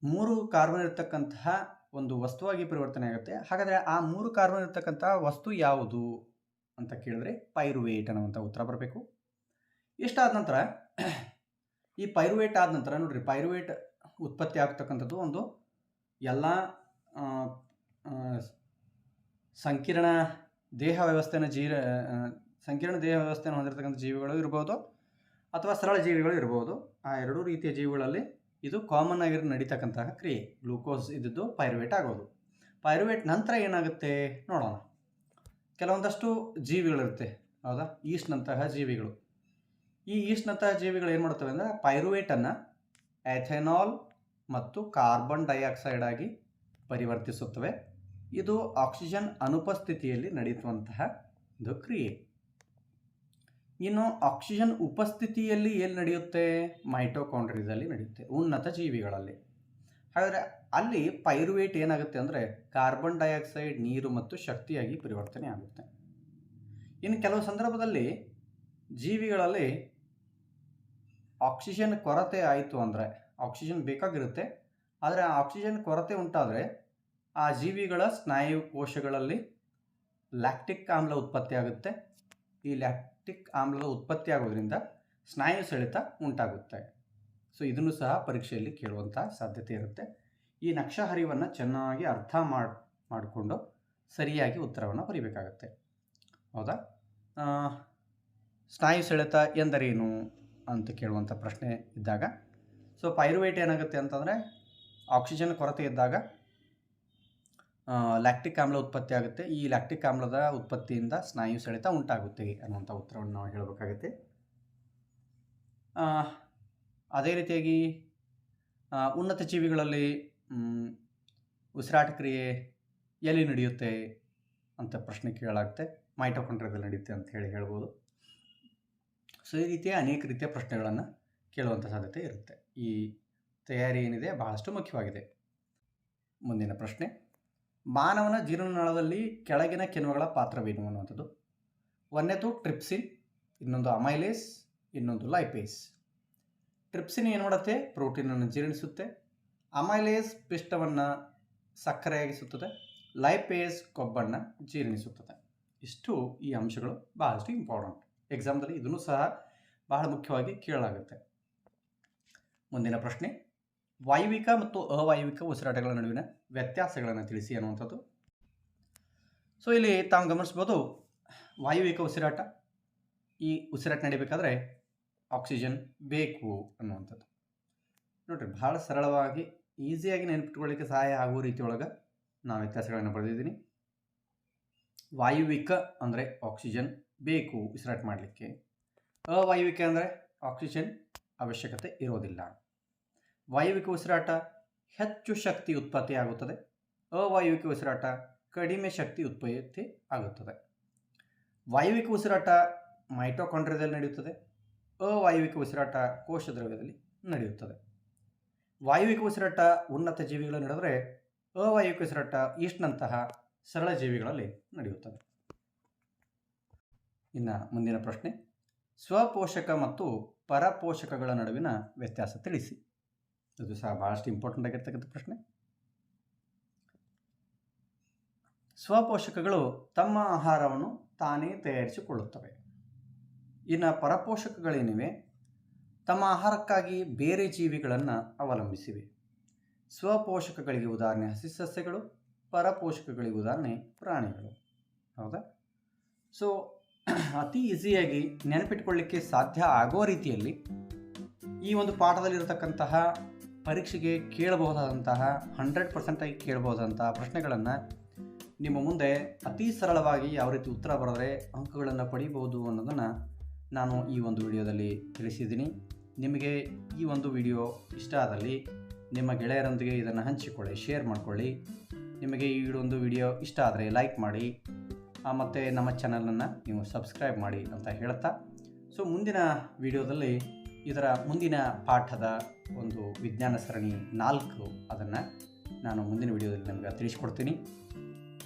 ಮೂರು ಕಾರ್ಬನ್ ಇರತಕ್ಕಂತಹ ಒಂದು ವಸ್ತುವಾಗಿ ಪರಿವರ್ತನೆ ಆಗುತ್ತೆ. ಹಾಗಾದರೆ ಆ ಮೂರು ಕಾರ್ಬನ್ ಇರತಕ್ಕಂತಹ ವಸ್ತು ಯಾವುದು ಅಂತ ಕೇಳಿದ್ರೆ ಪೈರುವೇಟ್ ಅನ್ನುವಂಥ ಉತ್ತರ ಬರಬೇಕು. ಇಷ್ಟಾದ ನಂತರ, ಈ ಪೈರುವೇಟ್ ಆದ ನಂತರ ನೋಡ್ರಿ ಪೈರುವೇಟ್ ಉತ್ಪತ್ತಿ ಆಗ್ತಕ್ಕಂಥದ್ದು ಒಂದು ಎಲ್ಲ ಸಂಕೀರ್ಣ ದೇಹ ವ್ಯವಸ್ಥೆನ ಜೀ ಆ, ಸಂಕೀರ್ಣ ದೇಹ ವ್ಯವಸ್ಥೆಯನ್ನು ಹೊಂದಿರತಕ್ಕಂಥ ಜೀವಿಗಳು ಇರ್ಬೋದು ಅಥವಾ ಸರಳ ಜೀವಿಗಳು ಇರ್ಬೋದು. ಆ ಎರಡೂ ರೀತಿಯ ಜೀವಿಗಳಲ್ಲಿ ಇದು ಕಾಮನ್ ಆಗಿರೋ ನಡೀತಕ್ಕಂತಹ ಕ್ರಿಯೆ. ಗ್ಲೂಕೋಸ್ ಇದ್ದದ್ದು ಪೈರುವೇಟ್ ಆಗೋದು. ಪೈರುವೇಟ್ ನಂತರ ಏನಾಗುತ್ತೆ ನೋಡೋಣ. ಕೆಲವೊಂದಷ್ಟು ಜೀವಿಗಳಿರುತ್ತೆ. ಹೌದಾ? ಈಸ್ಟ್ನಂತಹ ಜೀವಿಗಳು. ಈ ಈಸ್ಟ್ನಂತಹ ಜೀವಿಗಳು ಏನು ಮಾಡ್ತವೆ ಅಂದರೆ ಪೈರುವೇಟನ್ನು ಎಥೆನಾಲ್ ಮತ್ತು ಕಾರ್ಬನ್ ಡೈಆಕ್ಸೈಡ್ ಆಗಿ ಪರಿವರ್ತಿಸುತ್ತವೆ. ಇದು ಆಕ್ಸಿಜನ್ ಅನುಪಸ್ಥಿತಿಯಲ್ಲಿ ನಡೆಯುವಂತಹ ಒಂದು ಕ್ರಿಯೆ. ಇನ್ನು ಆಕ್ಸಿಜನ್ ಉಪಸ್ಥಿತಿಯಲ್ಲಿ ಏನು ನಡೆಯುತ್ತೆ? ಮೈಟೋಕಾಂಡ್ರಿಯದಲ್ಲಿ ನಡೆಯುತ್ತೆ, ಉನ್ನತ ಜೀವಿಗಳಲ್ಲಿ. ಹಾಗಾದರೆ ಅಲ್ಲಿ ಪೈರುವೇಟ್ ಏನಾಗುತ್ತೆ ಅಂದರೆ ಕಾರ್ಬನ್ ಡೈಆಕ್ಸೈಡ್ ನೀರು ಮತ್ತು ಶಕ್ತಿಯಾಗಿ ಪರಿವರ್ತನೆ ಆಗುತ್ತೆ. ಇನ್ನು ಕೆಲವು ಸಂದರ್ಭದಲ್ಲಿ ಜೀವಿಗಳಲ್ಲಿ ಆಕ್ಸಿಜನ್ ಕೊರತೆ ಆಯಿತು ಅಂದರೆ, ಆಕ್ಸಿಜನ್ ಬೇಕಾಗಿರುತ್ತೆ, ಆದರೆ ಆಕ್ಸಿಜನ್ ಕೊರತೆ ಉಂಟಾದರೆ ಆ ಜೀವಿಗಳ ಸ್ನಾಯು ಕೋಶಗಳಲ್ಲಿ ಲ್ಯಾಕ್ಟಿಕ್ ಆಮ್ಲ ಉತ್ಪತ್ತಿ ಆಗುತ್ತೆ. ಈ ಲ್ಯಾಕ್ಟಿಕ್ ಆಮ್ಲದ ಉತ್ಪತ್ತಿ ಆಗೋದ್ರಿಂದ ಸ್ನಾಯು ಸೆಳೆತ ಉಂಟಾಗುತ್ತೆ. ಸೊ, ಇದನ್ನು ಸಹ ಪರೀಕ್ಷೆಯಲ್ಲಿ ಕೇಳುವಂಥ ಸಾಧ್ಯತೆ ಇರುತ್ತೆ. ಈ ನಕ್ಷಾ ಹರಿವನ್ನು ಚೆನ್ನಾಗಿ ಅರ್ಥ ಮಾಡಿ, ಮಾಡಿಕೊಂಡು ಸರಿಯಾಗಿ ಉತ್ತರವನ್ನು ಬರೀಬೇಕಾಗತ್ತೆ. ಹೌದಾ? ಸ್ನಾಯು ಸೆಳೆತ ಎಂದರೇನು ಅಂತ ಕೇಳುವಂಥ ಪ್ರಶ್ನೆ ಇದ್ದಾಗ, ಸೊ, ಪೈರುವೇಟ್ ಏನಾಗುತ್ತೆ ಅಂತಂದರೆ, ಆಕ್ಸಿಜನ್ ಕೊರತೆ ಇದ್ದಾಗ ಲ್ಯಾಕ್ಟಿಕ್ ಆಮ್ಲ ಉತ್ಪತ್ತಿ ಆಗುತ್ತೆ. ಈ ಲ್ಯಾಕ್ಟಿಕ್ ಆಮ್ಲದ ಉತ್ಪತ್ತಿಯಿಂದ ಸ್ನಾಯು ಸೆಳೆತ ಉಂಟಾಗುತ್ತೆ ಅನ್ನುವಂಥ ಉತ್ತರವನ್ನು ನಾವು ಹೇಳಬೇಕಾಗುತ್ತೆ. ಅದೇ ರೀತಿಯಾಗಿ ಉನ್ನತ ಜೀವಿಗಳಲ್ಲಿ ಉಸಿರಾಟ ಕ್ರಿಯೆ ಎಲ್ಲಿ ನಡೆಯುತ್ತೆ ಅಂತ ಪ್ರಶ್ನೆ ಕೇಳಾಗುತ್ತೆ ಮೈಟೋಕೊಂಡ್ರದಲ್ಲಿ ನಡೆಯುತ್ತೆ ಅಂತ ಹೇಳಿ ಹೇಳ್ಬೋದು. ಸೊ, ಈ ರೀತಿಯ ಅನೇಕ ರೀತಿಯ ಪ್ರಶ್ನೆಗಳನ್ನು ಕೇಳುವಂಥ ಸಾಧ್ಯತೆ ಇರುತ್ತೆ. ಈ ತಯಾರಿ ಏನಿದೆ, ಬಹಳಷ್ಟು ಮುಖ್ಯವಾಗಿದೆ. ಮುಂದಿನ ಪ್ರಶ್ನೆ. ಮಾನವನ ಜೀರ್ಣನಾಳದಲ್ಲಿ ಕೆಳಗಿನ ಕಿಣ್ವಗಳ ಪಾತ್ರವೇನು ಅನ್ನುವಂಥದ್ದು? ಒಂದನೇದು ಟ್ರಿಪ್ಸಿನ್, ಇನ್ನೊಂದು ಅಮೈಲೇಸ್, ಇನ್ನೊಂದು ಲೈಪೇಸ್. ಟ್ರಿಪ್ಸಿನ್ ಏನು ಮಾಡುತ್ತೆ? ಪ್ರೋಟೀನನ್ನು ಜೀರ್ಣಿಸುತ್ತೆ. ಅಮೈಲೇಸ್ ಪಿಷ್ಟವನ್ನು ಸಕ್ಕರೆಯಾಗಿಸುತ್ತದೆ. ಲೈಪೇಸ್ ಕೊಬ್ಬನ್ನು ಜೀರ್ಣಿಸುತ್ತದೆ. ಇಷ್ಟು ಈ ಅಂಶಗಳು ಬಹಳಷ್ಟು ಇಂಪಾರ್ಟೆಂಟ್ ಎಕ್ಸಾಮ್ದಲ್ಲಿ ಇದನ್ನು ಸಹ ಬಹಳ ಮುಖ್ಯವಾಗಿ ಕೇಳಲಾಗುತ್ತೆ. ಮುಂದಿನ ಪ್ರಶ್ನೆ. ವಾಯುವಿಕ ಮತ್ತು ಅವಾಯುವಿಕ ಉಸಿರಾಟಗಳ ನಡುವಿನ ವ್ಯತ್ಯಾಸಗಳನ್ನು ತಿಳಿಸಿ ಅನ್ನುವಂಥದ್ದು. ಸೊ ಇಲ್ಲಿ ತಾವು ಗಮನಿಸ್ಬೋದು ವಾಯುವಿಕ ಉಸಿರಾಟ, ಈ ಉಸಿರಾಟ ನಡಿಬೇಕಾದ್ರೆ ಆಕ್ಸಿಜನ್ ಬೇಕು ಅನ್ನುವಂಥದ್ದು. ನೋಡಿರಿ ಭಾಳ ಸರಳವಾಗಿ, ಈಸಿಯಾಗಿ ನೆನಪಿಟ್ಕೊಳ್ಳಿಕ್ಕೆ ಸಹಾಯ ಆಗುವ ರೀತಿಯೊಳಗೆ ನಾವು ವ್ಯತ್ಯಾಸಗಳನ್ನು ಬರೆದಿದ್ದೀನಿ. ವಾಯುವಿಕ ಅಂದರೆ ಆಕ್ಸಿಜನ್ ಬೇಕು ಉಸಿರಾಟ ಮಾಡಲಿಕ್ಕೆ. ಅವಾಯುವಿಕ ಅಂದರೆ ಆಕ್ಸಿಜನ್ ಅವಶ್ಯಕತೆ ಇರೋದಿಲ್ಲ. ವಾಯುವಿಕ ಉಸಿರಾಟ ಹೆಚ್ಚು ಶಕ್ತಿ ಉತ್ಪತ್ತಿ ಆಗುತ್ತದೆ. ಅವಾಯುವಿಕ ಉಸಿರಾಟ ಕಡಿಮೆ ಶಕ್ತಿ ಉತ್ಪತ್ತಿ ಆಗುತ್ತದೆ. ವಾಯುವಿಕ ಉಸಿರಾಟ ಮೈಟೋಕಾಂಡ್ರಿಯದಲ್ಲಿ ನಡೆಯುತ್ತದೆ. ಅವಾಯುವಿಕ ಉಸಿರಾಟ ಕೋಶ ದ್ರವ್ಯದಲ್ಲಿ ನಡೆಯುತ್ತದೆ. ವಾಯುವಿಕ ಉಸಿರಾಟ ಉನ್ನತ ಜೀವಿಗಳಲ್ಲಿ ನಡೆದರೆ ಅವಾಯುವಿಕ ಉಸಿರಾಟ ಈಸ್ಟ್ನಂತಹ ಸರಳ ಜೀವಿಗಳಲ್ಲಿ ನಡೆಯುತ್ತದೆ. ಇನ್ನು ಮುಂದಿನ ಪ್ರಶ್ನೆ, ಸ್ವಪೋಷಕ ಮತ್ತು ಪರಪೋಷಕಗಳ ನಡುವಿನ ವ್ಯತ್ಯಾಸ ತಿಳಿಸಿ. ಇದು ಸಹ ಭಾಳಷ್ಟು ಇಂಪಾರ್ಟೆಂಟ್ ಆಗಿರ್ತಕ್ಕಂಥ ಪ್ರಶ್ನೆ. ಸ್ವಪೋಷಕಗಳು ತಮ್ಮ ಆಹಾರವನ್ನು ತಾನೇ ತಯಾರಿಸಿಕೊಳ್ಳುತ್ತವೆ. ಇನ್ನು ಪರಪೋಷಕಗಳೇನಿವೆ? ತಮ್ಮ ಆಹಾರಕ್ಕಾಗಿ ಬೇರೆ ಜೀವಿಗಳನ್ನು ಅವಲಂಬಿಸಿವೆ. ಸ್ವಪೋಷಕಗಳಿಗೆ ಉದಾಹರಣೆ ಹಸಿ ಸಸ್ಯಗಳು, ಪರಪೋಷಕಗಳಿಗೆ ಉದಾಹರಣೆ ಪ್ರಾಣಿಗಳು. ಹೌದಾ? ಸೊ ಅತಿ ಈಸಿಯಾಗಿ ನೆನಪಿಟ್ಕೊಳ್ಳಿಕ್ಕೆ ಸಾಧ್ಯ ಆಗೋ ರೀತಿಯಲ್ಲಿ ಈ ಒಂದು ಪಾಠದಲ್ಲಿರತಕ್ಕಂತಹ ಪರೀಕ್ಷೆಗೆ ಕೇಳಬಹುದಾದಂತಹ ಹಂಡ್ರೆಡ್ ಪರ್ಸೆಂಟಾಗಿ ಕೇಳಬಹುದಂತಹ ಪ್ರಶ್ನೆಗಳನ್ನು ನಿಮ್ಮ ಮುಂದೆ ಅತಿ ಸರಳವಾಗಿ ಯಾವ ರೀತಿ ಉತ್ತರ ಬರೆದರೆ ಅಂಕಗಳನ್ನು ಪಡಿಬೋದು ಅನ್ನೋದನ್ನು ನಾನು ಈ ಒಂದು ವಿಡಿಯೋದಲ್ಲಿ ತಿಳಿಸಿದ್ದೀನಿ. ನಿಮಗೆ ಈ ಒಂದು ವಿಡಿಯೋ ಇಷ್ಟ ಆದಲ್ಲಿ ನಿಮ್ಮ ಗೆಳೆಯರೊಂದಿಗೆ ಇದನ್ನು ಹಂಚಿಕೊಳ್ಳಿ, ಶೇರ್ ಮಾಡಿಕೊಳ್ಳಿ. ನಿಮಗೆ ಈ ಒಂದು ವಿಡಿಯೋ ಇಷ್ಟ ಆದರೆ ಲೈಕ್ ಮಾಡಿ. ಮತ್ತು ನಮ್ಮ ಚಾನಲನ್ನು ನೀವು ಸಬ್ಸ್ಕ್ರೈಬ್ ಮಾಡಿ ಅಂತ ಹೇಳ್ತಾ. ಸೊ, ಮುಂದಿನ ವಿಡಿಯೋದಲ್ಲಿ ಇದರ ಮುಂದಿನ ಪಾಠದ ಒಂದು ವಿಜ್ಞಾನ ಸರಣಿ ನಾಲ್ಕು ಅದನ್ನು ನಾನು ಮುಂದಿನ ವಿಡಿಯೋದಲ್ಲಿ ನಿಮಗೆ ತಿಳಿಸ್ಕೊಡ್ತೀನಿ.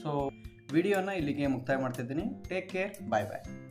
ಸೊ ವಿಡಿಯೋನ ಇಲ್ಲಿಗೆ ಮುಕ್ತಾಯ ಮಾಡ್ತಿದ್ದೀನಿ. ಟೇಕ್ ಕೇರ್ ಬಾಯ್ ಬಾಯ್